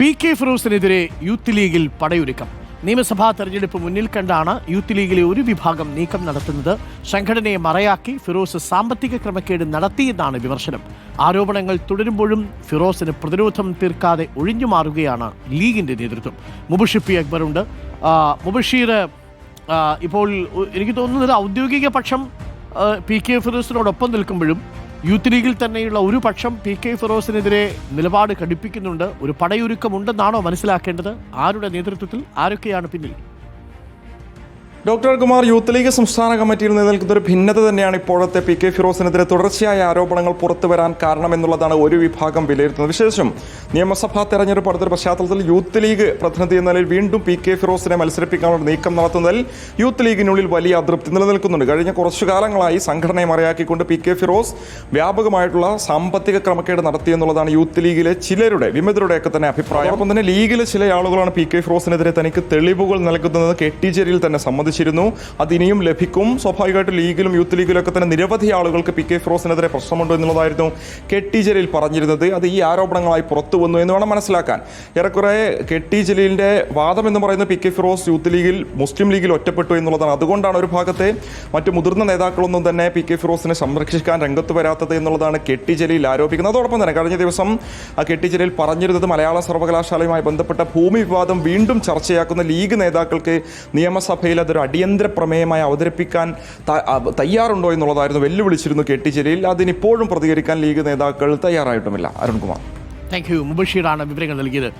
P K ഫിറോസിനെതിരെ youth ലീഗിൽ പടയൊരുക്കം. നിയമസഭാ തെരഞ്ഞെടുപ്പ് മുന്നിൽ കണ്ടാണ് യൂത്ത് ലീഗിലെ ഒരു വിഭാഗം നീക്കം നടത്തുന്നത്. സംഘടനയെ മറയാക്കി ഫിറോസ് സാമ്പത്തിക ക്രമക്കേട് നടത്തിയെന്നാണ് വിമർശനം. ആരോപണങ്ങൾ തുടരുമ്പോഴും ഫിറോസിന് പ്രതിരോധം തീർക്കാതെ ഒഴിഞ്ഞു മാറുകയാണ് ലീഗിന്റെ നേതൃത്വം. മുബഷിപ്പി അക്ബറുണ്ട്. മുബഷീർ ഇപ്പോൾ എനിക്ക് തോന്നുന്നത് ഔദ്യോഗിക പക്ഷം പി കെ ഫിറോസിനോടൊപ്പം നിൽക്കുമ്പോഴും യൂത്ത് ലീഗിൽ തന്നെയുള്ള ഒരു പക്ഷം പി കെ ഫിറോസിനെതിരെ നിലപാട് കടുപ്പിക്കുന്നുണ്ട് ഒരു പടയൊരുക്കമുണ്ടെന്നാണോ മനസ്സിലാക്കേണ്ടത്? ആരുടെ നേതൃത്വത്തിൽ? ആരൊക്കെയാണ് പിന്നിൽ? ഡോക്ടർ കുമാർ യൂത്ത് ലീഗ് സംസ്ഥാന കമ്മിറ്റിയിൽ നിലനിൽക്കുന്ന ഒരു ഭിന്നത തന്നെയാണ് ഇപ്പോഴത്തെ പി കെ ഫിറോസിനെതിരെ തുടർച്ചയായ ആരോപണങ്ങൾ പുറത്തു വരാൻ കാരണമെന്നുള്ളതാണ് ഒരു വിഭാഗം വിലയിരുത്തുന്നത്. വിശേഷം നിയമസഭാ തെരഞ്ഞെടുപ്പ് അടുത്തൊരു പശ്ചാത്തലത്തിൽ യൂത്ത് ലീഗ് പ്രതിനിധി എന്ന നിലയിൽ വീണ്ടും പി കെ ഫിറോസിനെ മത്സരിപ്പിക്കാനുള്ള നീക്കം നടത്തുന്നതിൽ യൂത്ത് ലീഗിനുള്ളിൽ വലിയ അതൃപ്തി നിലനിൽക്കുന്നുണ്ട്. കഴിഞ്ഞ കുറച്ചു കാലങ്ങളായി സംഘടനയെ മറയാക്കിക്കൊണ്ട് പി കെ ഫിറോസ് വ്യാപകമായിട്ടുള്ള സാമ്പത്തിക ക്രമക്കേട് നടത്തിയെന്നുള്ളതാണ് യൂത്ത് ലീഗിലെ ചിലരുടെ വിമതരുടെയൊക്കെ തന്നെ അഭിപ്രായം. ഒപ്പം തന്നെ ലീഗിലെ ചില ആളുകളാണ് പി കെ ഫിറോസിനെതിരെ തനിക്ക് തെളിവുകൾ നൽകുന്നത് കെ തന്നെ ജലീൽ സമ്മതിച്ചിരുന്നു അത് ഇനിയും ലഭിക്കും. സ്വാഭാവികമായിട്ടും ലീഗിലും യൂത്ത് ലീഗിലും ഒക്കെ തന്നെ നിരവധി ആളുകൾക്ക് പി കെ ഫിറോസിനെതിരെ പ്രശ്നമുണ്ട് എന്നുള്ളതായിരുന്നു കെ ടി ജലീൽ പറഞ്ഞിരുന്നത്. അത് ഈ ആരോപണങ്ങളായി പുറത്തു വന്നു എന്ന് വേണം മനസ്സിലാക്കാൻ. ഏറെക്കുറെ കെ ടി ജലീലിന്റെ വാദം എന്ന് പറയുന്നത് പി കെ ഫിറോസ് യൂത്ത് ലീഗിൽ മുസ്ലിം ലീഗിൽ ഒറ്റപ്പെട്ടു എന്നുള്ളതാണ്. അതുകൊണ്ടാണ് ഒരു ഭാഗത്തെ മറ്റു മുതിർന്ന നേതാക്കളൊന്നും തന്നെ പി കെ ഫിറോസിനെ സംരക്ഷിക്കാൻ രംഗത്ത് വരാത്തത് എന്നുള്ളതാണ് കെ ടി ജലീൽ ആരോപിക്കുന്നത്. അതോടൊപ്പം തന്നെ കഴിഞ്ഞ ദിവസം ആ ടി പറഞ്ഞിരുന്നത് മലയാള സർവകലാശാലയുമായി ബന്ധപ്പെട്ട ഭൂമി വിവാദം വീണ്ടും ചർച്ചയാക്കുന്ന ലീഗ് നേതാക്കൾക്ക് നിയമസഭയിൽ അതൊരു അടിയന്തര പ്രമേയമായി അവതരിപ്പിക്കാൻ തയ്യാറുണ്ടോ എന്നുള്ളതായിരുന്നു വെല്ലുവിളിച്ചിരുന്നു കെ ടി ജലീൽ. അതിനിപ്പോഴും പ്രതികരിക്കാൻ ലീഗ് നേതാക്കൾ തയ്യാറായിട്ടുമില്ല. അരുൺകുമാർ. താങ്ക് യു മുബഷീറാണ് വിവരങ്ങൾ നൽകിയത്.